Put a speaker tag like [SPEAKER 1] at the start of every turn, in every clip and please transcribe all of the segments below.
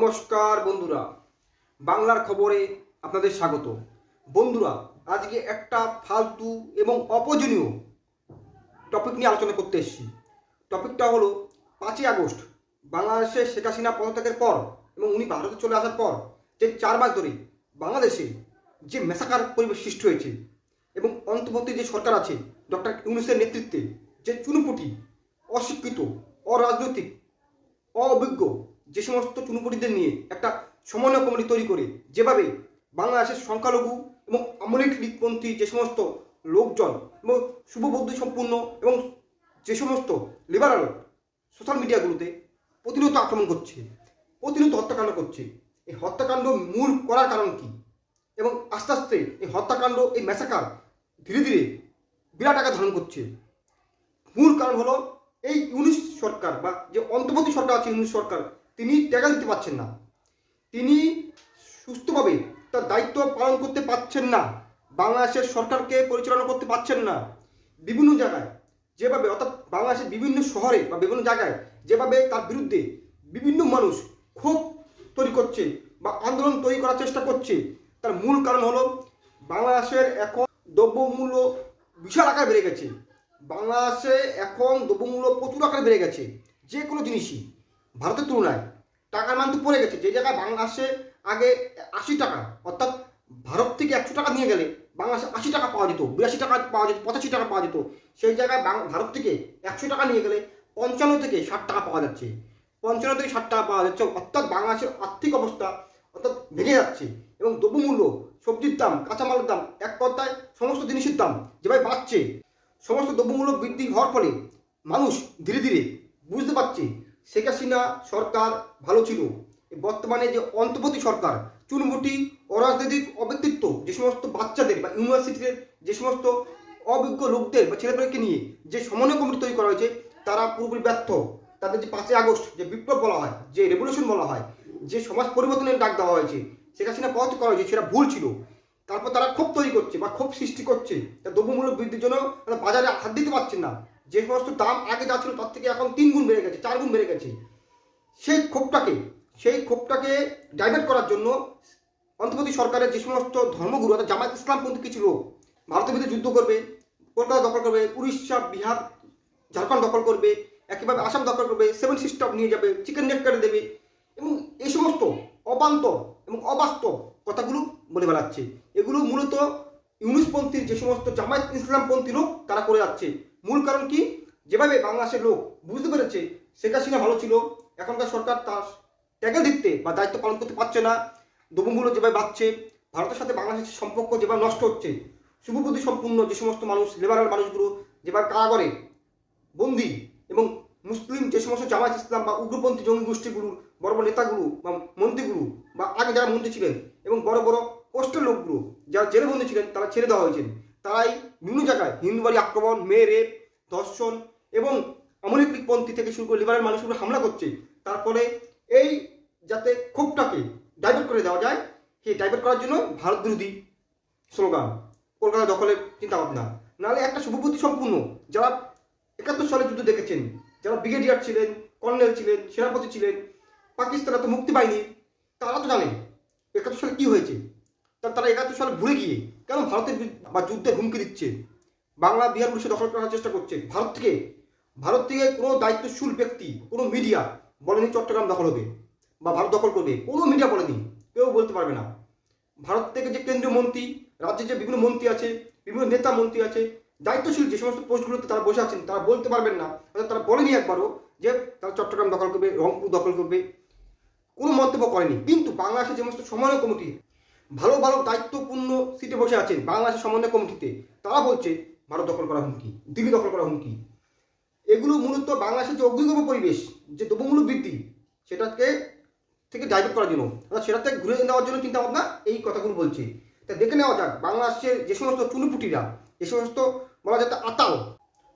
[SPEAKER 1] নমস্কার বন্ধুরা। বাংলার খবরে আপনাদের স্বাগত। বন্ধুরা, আজকে একটা ফালতু এবং অপ্রয়োজনীয় টপিক নিয়ে আলোচনা করতে এসেছি। টপিকটা হলো পাঁচই আগস্ট, বাংলাদেশে শেখ হাসিনা পদত্যাগের পর এবং উনি ভারতে চলে আসার পর যে চার মাস ধরে বাংলাদেশে যে মেসাকার পরিবেশ সৃষ্টি হয়েছে এবং অন্তর্বর্তী যে সরকার আছে, ডক্টর ইউনুসের নেতৃত্বে যে চুনুপুটি, অশিক্ষিত, অরাজনৈতিক, অভিজ্ঞ যে সমস্ত চুনুপুটিদের নিয়ে একটা সমন্বয় কমিটি তৈরি করে, যেভাবে বাংলাদেশের সংখ্যালঘু এবং আমলিক লীগপন্থী যে সমস্ত লোকজন এবং শুভবুদ্ধি সম্পূর্ণ এবং যে সমস্ত লিবারাল সোশ্যাল মিডিয়াগুলোতে প্রতিনিয়ত আক্রমণ করছে, প্রতিনিয়ত হত্যাকাণ্ড করছে, এই হত্যাকাণ্ড মূল করার কারণ কি? এবং আস্তে আস্তে এই হত্যাকাণ্ড, এই ম্যাসাকার ধীরে ধীরে বিরাট আকার ধারণ করছে। মূল কারণ হলো এই ইউনিশ সরকার বা যে অন্তর্বর্তী সরকার আছে ইউনিশ সরকার তিনি টেকা দিতে পারছেন না। তিনি সুস্থভাবে তার দায়িত্ব পালন করতে পারছেন না। বাংলাদেশের সরকারকে পরিচালনা করতে পারছেন না। বিভিন্ন জায়গায় যেভাবে, অর্থাৎ বাংলাদেশের বিভিন্ন শহরে বা বিভিন্ন জায়গায় যেভাবে তার বিরুদ্ধে বিভিন্ন মানুষ ক্ষোভ তৈরি করছে বা আন্দোলন তৈরি করার চেষ্টা করছে, তার মূল কারণ হলো বাংলাদেশের এখন দ্রব্যমূল্য বিশাল আকার বেড়ে গেছে। বাংলাদেশে এখন দ্রব্যমূল্য প্রচুর আকারে বেড়ে গেছে। যে কোনো জিনিসই, ভারতের তুলনায় টাকার মান তো পড়ে গেছে। যে জায়গায় বাংলাদেশে আগে আশি টাকা, অর্থাৎ ভারত থেকে একশো টাকা নিয়ে গেলে বাংলাদেশে আশি টাকা পাওয়া যেত, বিরাশি টাকা পাওয়া যেত, পঁচাশি টাকা পাওয়া যেত। সেই জায়গায় ভারত থেকে একশো টাকা নিয়ে গেলে পঞ্চান্ন থেকে ষাট টাকা পাওয়া যাচ্ছে। পঞ্চান্ন থেকে ষাট টাকা পাওয়া যাচ্ছে, অর্থাৎ বাংলাদেশের আর্থিক অবস্থা অর্থাৎ ভেঙে যাচ্ছে এবং দ্রব্যমূল্য, সবজির দাম, কাঁচামালের দাম এক কথায় সমস্ত জিনিসের দাম যেভাবে বাড়ছে, সমস্ত দ্রব্যমূল্য বৃদ্ধি হওয়ার ফলে মানুষ ধীরে ধীরে বুঝতে পারছে শেখ হাসিনা সরকার ভালো ছিল। বর্তমানে যে অন্তর্বর্তী সরকার, চুনমুটি, অরাজনৈতিক অব্যক্তিত্ব যে সমস্ত বাচ্চাদের বা ইউনিভার্সিটির যে সমস্ত অভিজ্ঞ লোকদের বা ছেলেপেলেকে নিয়ে যে সমন্বয় কমিটি তৈরি করা হয়েছে, তারা পুরোপুরি ব্যর্থ। তাদের যে পাঁচই আগস্ট যে বিপ্লব বলা হয়, যে রেভলিউশন বলা হয়, যে সমাজ পরিবর্তনের ডাক দেওয়া হয়েছে, শেখ হাসিনা পথ করা হয়েছে, সেটা ভুল ছিল। তারপর তারা ক্ষোভ তৈরি করছে বা ক্ষোভ সৃষ্টি করছে। দ্রব্যমূল্য বৃদ্ধির জন্য বাজারে হাত দিতে পারছেন না। যে সমস্ত দাম আগে যা ছিল তার থেকে এখন তিন গুণ বেড়ে গেছে, চার গুণ বেড়ে গেছে। সেই ক্ষোভটাকে সেই ক্ষোভটাকে ডাইভার্ট করার জন্য অন্তর্বর্তী সরকারের যে সমস্ত ধর্মগুরু অর্থাৎ জামাত ইসলামপন্থী কিছু লোক ভারতের বিরুদ্ধে যুদ্ধ করবে, কলকাতা দখল করবে, উড়িষ্যা, বিহার, ঝাড়খণ্ড দখল করবে একইভাবে আসাম দখল করবে সেভেন সিস্টার নিয়ে যাবে চিকেন নেট করে দেবে এবং এই সমস্ত অবান্তর এবং অবাস্তব কথাগুলো বলে বেড়াচ্ছে। এগুলো মূলত ইউনিসপন্থীর যে সমস্ত জামায়াত ইসলামপন্থী লোক তারা করে যাচ্ছে। মূল কারণ কি? যেভাবে বাংলাদেশের লোক বুঝতে পেরেছে শেখ হাসিনা ভালো ছিল, এখনকার সরকার তার ট্যাগেল দিতে বা দায়িত্ব পালন করতে পারছে না দ্রব্যমূল্য যেভাবে বাড়ছে, ভারতের সাথে বাংলাদেশের সম্পর্ক যেভাবে নষ্ট হচ্ছে, শুভবুদ্ধি সম্পূর্ণ যে সমস্ত মানুষ লেবারাল মানুষগুলো যেভাবে কারাগারে বন্দি এবং মুসলিম যে সমস্ত জামায়াত ইসলাম বা উগ্রপন্থী জঙ্গি বড় বড় নেতাগুলো বা মন্ত্রীগুলো বা আগে যারা মন্ত্রী ছিলেন এবং বড় বড় পোস্টের লোকগুলো, যারা জেলে বন্দী ছিলেন তারা ছেড়ে দেওয়া হয়েছে। তারাই বিভিন্ন জায়গায় হিন্দু বাড়ি আক্রমণ, মেয়ে রেপ, ধর্ষণ এবং আমলিক পন্থী থেকে শুরু করে লিবারেল মানুষের উপর হামলা করছে তারপরে এই যাতে ক্ষোভটাকে ডাইভার্ট করে দেওয়া যায়, সেই ডাইভার্ট করার জন্য ভারত বিরোধী স্লোগান, কলকাতা দখলের চিন্তা ভাবনা নাহলে একটা শুভবুদ্ধি সম্পূর্ণ। যারা একাত্তর সালে যুদ্ধ দেখেছেন, যারা ব্রিগেডিয়ার ছিলেন কর্নেল ছিলেন, সেনাপতি ছিলেন পাকিস্তান তো মুক্তি পায়নি, তারা তো জানে একাত্তর সালে কী হয়েছে। তারা একাত্তর সালে ভুলে গিয়ে কেন ভারতের বা যুদ্ধের হুমকি দিচ্ছে? বাংলা বিহার উড়িষ্যা দখল করার চেষ্টা করছে। ভারত থেকে ভারত থেকে কোনো দায়িত্বশীল ব্যক্তি, কোনো মিডিয়া বলেনি চট্টগ্রাম দখল হবে বা ভারত দখল করবে। কোনো মিডিয়া বলেনি। কেউ বলতে পারবে না। ভারত থেকে যে কেন্দ্রীয় মন্ত্রী, রাজ্যে যে বিভিন্ন মন্ত্রী আছে, বিভিন্ন নেতা মন্ত্রী আছে, দায়িত্বশীল যে সমস্ত পোস্টগুলোতে তারা বসে আছেন, তারা বলতে পারবেন না। অর্থাৎ তারা বলেনি একবারও যে তারা চট্টগ্রাম দখল করবে, রংপুর দখল করবে। কোনো মন্তব্য করেনি। কিন্তু বাংলাদেশের যে সমস্ত সমন্বয় কমিটি ভালো ভালো দায়িত্বপূর্ণ সিটে বসে আছেন বাংলাদেশের সমন্বয় কমিটিতে। তারা বলছে, ভারত দখল করা হুমকি, দিল্লি দখল করা হুমকি। এগুলো মূলত বাংলাদেশের যে অগ্নিগম পরিবেশ, যে দ্রব্যমূল্য বৃদ্ধি, সেটাকে থেকে ডাইভার্ট করার জন্য। অর্থাৎ সেটা থেকে ঘুরে নেওয়ার জন্য চিন্তা ভাবনা এই কথাগুলো বলছে। তা দেখে নেওয়া যাক, বাংলাদেশের যে সমস্ত চুনুপুটিরা, যে সমস্ত বলা যেত আতাল,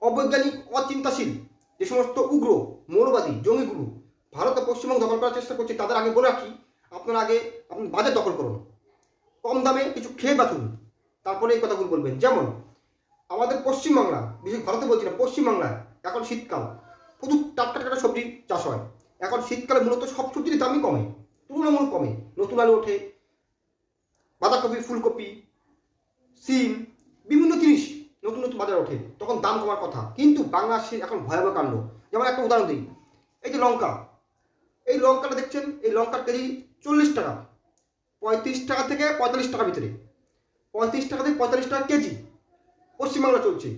[SPEAKER 1] অবৈজ্ঞানিক, অচিন্তাশীল, যে সমস্ত উগ্র, মৌলবাদী জঙ্গিগুলো ভারত ও পশ্চিমবঙ্গ দখল করার চেষ্টা করছে, তাদের আগে বলে রাখি, আপনারা আগে আপনি বাজার দখল করুন। কম দামে কিছু খেয়ে বাঁচুন। তারপরে এই কথাগুলো বলবেন। যেমন, আমাদের পশ্চিমবাংলা, বিশেষ ভারতে বলছি না, পশ্চিমবাংলায় এখন শীতকাল। প্রচুর টাটকা টাটকা সবজি চাষ হয়। এখন শীতকালে মূলত সব সবজির দামই কমে তুলনা তুলনামূলক কমে। নতুন আলু ওঠে, বাঁধাকপি, ফুলকপি, সিম, বিভিন্ন জিনিস নতুন নতুন বাজারে ওঠে, তখন দাম কমার কথা। কিন্তু বাংলাদেশে এখন ভয়াবহ কাণ্ড। যেমন একটা উদাহরণ দিই, এই যে লঙ্কা। এই লঙ্কাটা দেখছেন, এই লঙ্কার কেজি চল্লিশ টাকা। পঁয়ত্রিশ টাকা থেকে পঁয়তাল্লিশ টাকার ভিতরে। পঁয়ত্রিশ টাকা থেকে পঁয়তাল্লিশ টাকা কেজি। পশ্চিমবাংলা চলছে।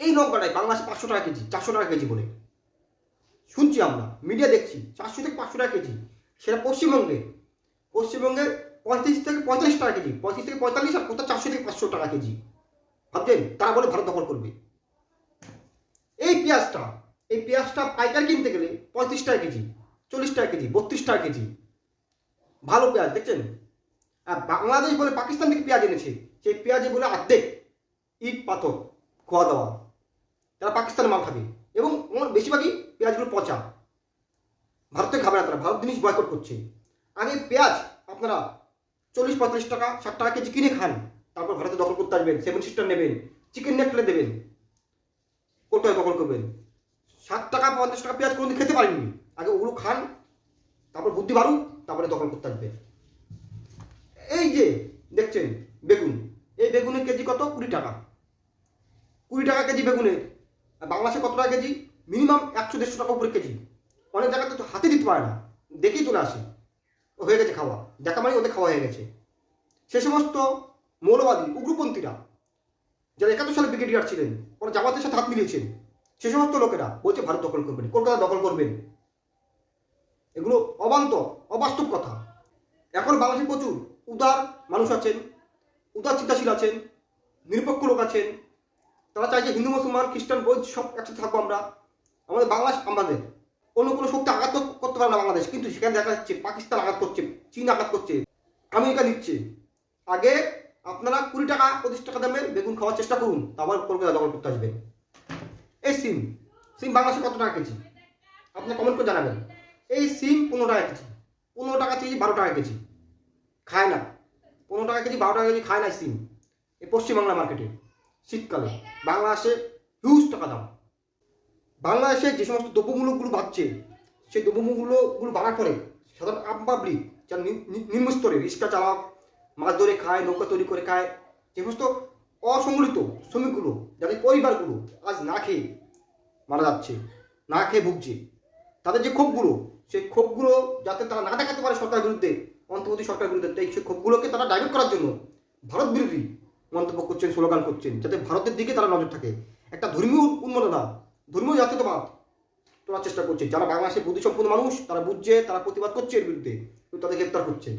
[SPEAKER 1] এই লঙ্কাটাই বাংলাদেশে পাঁচশো টাকা কেজি, চারশো টাকা কেজি বলে। শুনছি আমরা মিডিয়া দেখছি, চারশো থেকে পাঁচশো টাকা কেজি। সেটা পশ্চিমবঙ্গে। পশ্চিমবঙ্গে পঁয়ত্রিশ থেকে পঁয়তাল্লিশ টাকা কেজি, পঁয়ত্রিশ থেকে পঁয়তাল্লিশ আর কোথাও চারশো থেকে পাঁচশো টাকা কেজি। ভাবছেন, তারা বলে ভারত দখল করবে। এই পেঁয়াজটা এই পেঁয়াজটা পাইকারি কিনতে গেলে পঁয়ত্রিশ টাকা কেজি, চল্লিশ টাকা কেজি, বত্রিশ টাকা কেজি। ভালো পেঁয়াজ, দেখছেন? আর বাংলাদেশ বলে পাকিস্তান থেকে পেঁয়াজ এনেছে। সেই পেঁয়াজে বলে অর্ধেক ইট, পাথর খোয়া দাওয়া। তারা পাকিস্তানের মাল খাবে। এবং বেশিরভাগই পেঁয়াজগুলো পচা। ভারতে খাবে না তারা। ভারত জিনিস বয়কট করছে। আগে পেঁয়াজ আপনারা চল্লিশ, পঁয়তাল্লিশ টাকা, ষাট টাকা কেজি কিনে খান। তারপর ভারতে দখল করতে আসবেন। সেভেন সিস্টার নেবেন। চিকেন নেকলে দেবেন। কোথায় দখল করবেন। ষাট টাকা, পঞ্চাশ টাকা পেঁয়াজ কোনোদিন খেতে পারেননি। আগে ওগুলো খান। তারপর বুদ্ধি বাড়ুক। তারপরে দখল করতে আসবে। এই যে, দেখছেন, বেগুন। এই বেগুনের কেজি কত? কুড়ি টাকা। কুড়ি টাকা কেজি বেগুনের। বাংলাদেশে কত টাকা কেজি? মিনিমাম একশো দেড়শো টাকা উপরে কেজি। অনেক জায়গাতে তো হাতে দিতে পারে না। দেখেই চলে আসে। হয়ে গেছে খাওয়া। দেখা মানে ওদের খাওয়া হয়ে গেছে। সে সমস্ত মৌলবাদী, উগ্রপন্থীরা, যারা একাত্তর সালে ব্রিগেডিয়ার ছিলেন, ওরা জামাতের সাথে হাত মিলিয়েছেন। সে সমস্ত লোকেরা বলছে, ভারত দখল করবেন কলকাতা দখল করবেন এগুলো অবান্ত অবাস্তব কথা। এখন বাংলাদেশে প্রচুর উদার মানুষ আছেন, উদার চিন্তাশীল আছেন, নিরপেক্ষ লোক আছেন। তারা চাইছে হিন্দু, মুসলমান, খ্রিস্টান, বৌদ্ধ সব একসাথে থাকব আমরা। আমাদের বাংলাদেশ আমাদের। অন্য কোনো শক্তি আঘাত করতে পারে না বাংলাদেশ, কিন্তু সেখানে দেখা যাচ্ছে পাকিস্তান আঘাত করছে, চীন আঘাত করছে, আমেরিকা দিচ্ছে আগে আপনারা কুড়ি টাকা, পঁচিশ টাকা দামে বেগুন খাওয়ার চেষ্টা করুন, তারপর কলকাতা দখল করতে আসবেন। এই সিম সিম বাংলাদেশে কত টাকা কেজি? আপনি কমেন্ট করে জানাবেন। এই সিম পনেরো টাকা কেজি। পনেরো টাকা কেজি, বারো টাকা কেজি। খায় না। পনেরো টাকা কেজি, বারো টাকা কেজি খায় না সিম এই পশ্চিমবাংলা মার্কেটে শীতকালে। বাংলাদেশে হিউজ টাকা দাম। বাংলাদেশে যে সমস্ত দ্রব্যমূল্যগুলো বাড়ছে, সেই দ্রব্যমূল্যগুলো বাড়ার পরে সাধারণ আম পাবলিক যারা নি- নি- নিম্ন স্তরে রিক্সা চালক, মাছ ধরে খায়, নৌকা তৈরি করে খায়, যে সমস্ত অসংগঠিত শ্রমিকগুলো, যাদের পরিবারগুলো আজ না খেয়ে মারা যাচ্ছে, না খেয়ে ভুগছে, তাদের যে ক্ষোভগুলো সেই ক্ষোভগুলো যাতে তারা না দেখাতে পারে সরকারের বিরুদ্ধে, অন্তর্বর্তী সরকারের বিরুদ্ধে, তাই সেই ক্ষোভগুলোকে তারা ডাইভার্ট করার জন্য ভারত বিরোধী মন্তব্য করছেন, স্লোগান করছেন, যাতে ভারতের দিকে তারা নজর থাকে। একটা ধর্মীয় উন্মোদনা, ধর্মীয় জাতীয়তাবাদ তোলার চেষ্টা করছে। যারা বাংলাদেশের বুদ্ধিসম্পন্ন মানুষ, তারা বুঝছে, তারা প্রতিবাদ করছে এর বিরুদ্ধে তাদের গ্রেপ্তার করছে।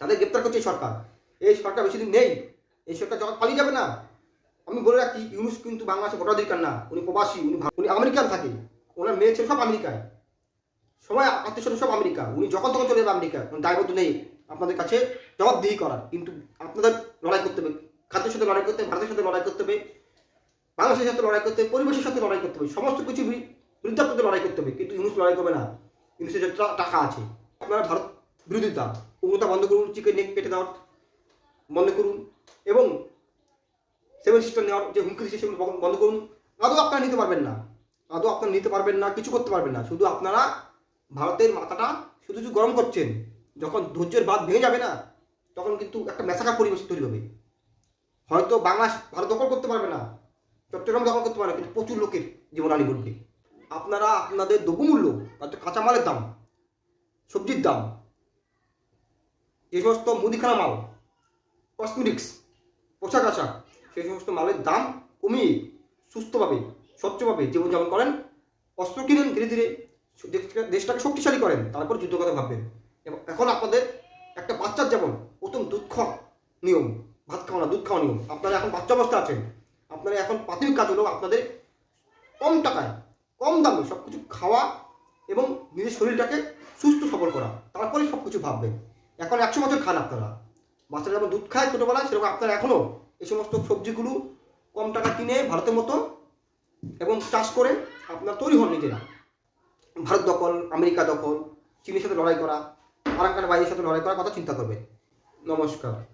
[SPEAKER 1] তাদের গ্রেপ্তার করছে সরকার। এই সরকার বেশি দিন নেই। এই সরকার যখন পালিয়ে যাবে না। আমি বলে রাখি ইউনুস কিন্তু বাংলাদেশে ভোটাধিকার না। উনি প্রবাসী, উনি উনি আমেরিকান থাকে। ওনার মেয়ে ছেলে সব আমেরিকায়। সবাই আত্মীয় সব আমেরিকা। উনি যখন তখন চলে যাবে আমেরিকা দায়বদ্ধ নেই আপনাদের কাছে। জবাবদিহি করার, কিন্তু আপনাদের লড়াই করতে হবে, খাদ্যের সাথে লড়াই করতে হবে ভারতের সাথে লড়াই করতে হবে, বাংলাদেশের সাথে লড়াই করতে হবে, পরিবেশের সাথে লড়াই করতে হবে, সমস্ত কিছু বিরুদ্ধে আপনাদের লড়াই করতে হবে, কিন্তু ইউনুস লড়াই করবে না। ইউনুসের টাকা আছে, আপনারা ভারত বিরোধিতা, উগ্রতা বন্ধ করুন, চিকেন নেক কেটে দেওয়ার বন্ধ করুন, এবং সেভেন সিস্টার নেওয়ার যে হুমকি দিচ্ছে সেগুলো বন্ধ করুন। আদৌ আপনারা নিতে পারবেন না, আদৌ আপনারা নিতে পারবেন না, কিছু করতে পারবেন না, শুধু আপনারা ভারতের মাথাটা শুধু শুধু গরম করছেন, যখন ধৈর্যের বাদ ভেঙে যাবে না, তখন কিন্তু একটা মেসাকা পরিবেশ তৈরি হবে। হয়তো বাংলাদেশ ভারত দখল করতে পারবে না, চট্টগ্রাম দখল করতে পারবে কিন্তু প্রচুর লোকের জীবনানি ঘটবে আপনারা আপনাদের দ্রব্যমূল্য অর্থাৎ কাঁচামালের দাম, সবজির দাম, যে সমস্ত মুদিখানা মাল কসমেটিক্স পোশাক আশাক, সেই সমস্ত মালের দাম কমিয়ে সুস্থভাবে, স্বচ্ছভাবে জীবনযাপন করেন, অস্ত্র কিনেন ধীরে ধীরে। দেশটাকে- শক্তিশালী করেন, তারপর যুদ্ধ কথা ভাববেন। এবং এখন আপনাদের একটা বাচ্চার যেমন প্রথম দুধ খাওয়া নিয়ম, ভাত খাওয়া না, দুধ খাওয়া নিয়ম। আপনারা এখন বাচ্চা অবস্থা আছেন। আপনারা এখন প্রাথমিক কাজ হলো আপনাদের কম টাকায়, কম দামে সব কিছু খাওয়া এবং নিজের শরীরটাকে সুস্থ সবল করা। তারপরে সব কিছু ভাববেন। এখন একশো বছর খান আপনারা। বাচ্চারা যেমন দুধ খায় ছোটোবেলায়, সেরকম আপনারা এখনও এই সমস্ত সবজিগুলো কম টাকা কিনে ভারতের মতো এবং চাষ করে আপনার তৈরি হন নিজেরা। ভারত দখল, আমেরিকা দখল, চীনের সাথে লড়াই করা, আরাকান বাইরের সাথে লড়াই করার কথা চিন্তা করবেন। নমস্কার।